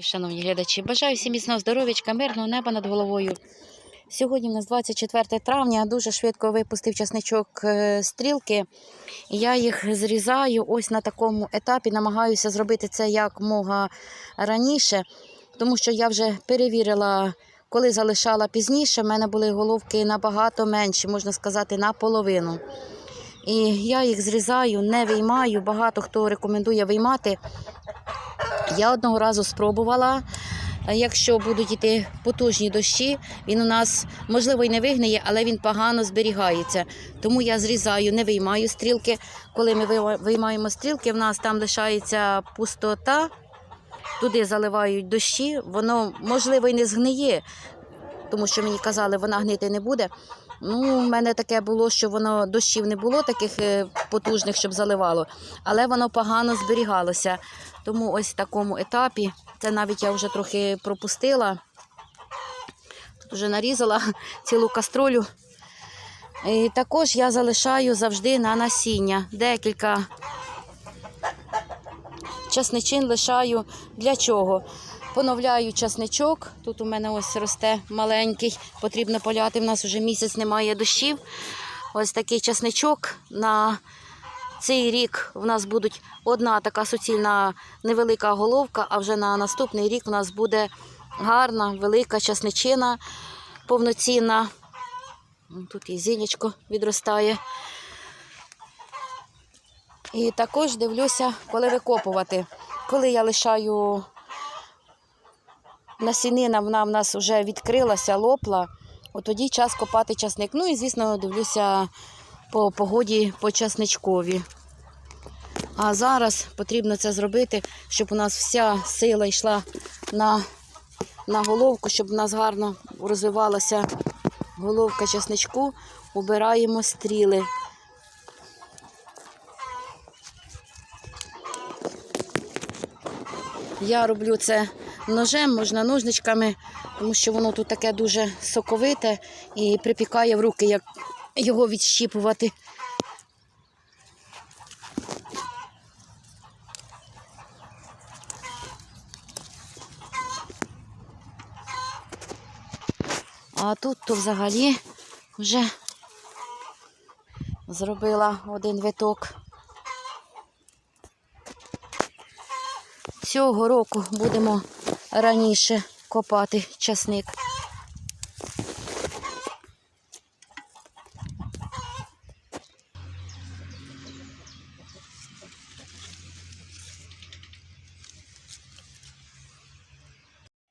Вітаю, шановні глядачі. Бажаю всім міцного здоров'ячка, мирного неба над головою. Сьогодні у нас 24 травня, дуже швидко випустив часничок е, стрілки. Я їх зрізаю ось на такому етапі, намагаюся зробити це як мога раніше, тому що я вже перевірила, коли залишала пізніше, в мене були головки набагато менші, можна сказати, наполовину. І я їх зрізаю, не виймаю. Багато хто рекомендує виймати. Я одного разу спробувала. Якщо будуть йти потужні дощі, він у нас можливо і не вигниє, але він погано зберігається. Тому я зрізаю, не виймаю стрілки. Коли ми виймаємо стрілки, в нас там лишається пустота, туди заливають дощі, воно можливо і не згниє, тому що мені казали, вона гнити не буде. Ну, у мене таке було, що воно дощів не було таких е, потужних, щоб заливало, але воно погано зберігалося. Тому ось в такому етапі, це навіть я вже трохи пропустила. Тут вже нарізала цілу каструлю. І також я залишаю завжди на насіння. Декілька часничин лишаю. Для чого? Поновляю часничок. Тут у мене ось росте маленький, потрібно поляти. У нас вже місяць немає дощів. Ось такий часничок на цей рік у нас буде одна така суцільна невелика головка, а вже на наступний рік у нас буде гарна, велика часничина повноцінна. Тут і зілечко відростає. І також дивлюся, коли викопувати. Коли я лишаю насінина, вона в нас вже відкрилася, лопла, от тоді час копати часник. Ну і, звісно, дивлюся по погоді по часничкові. А зараз потрібно це зробити, щоб у нас вся сила йшла на, на головку, щоб у нас гарно розвивалася головка часничку. Убираємо стріли. Я роблю це ножем, можна ножничками, тому що воно тут таке дуже соковите і припікає в руки, як його відщіпувати. А тут то взагалі вже зробила один виток. Цього року будемо раніше копати часник.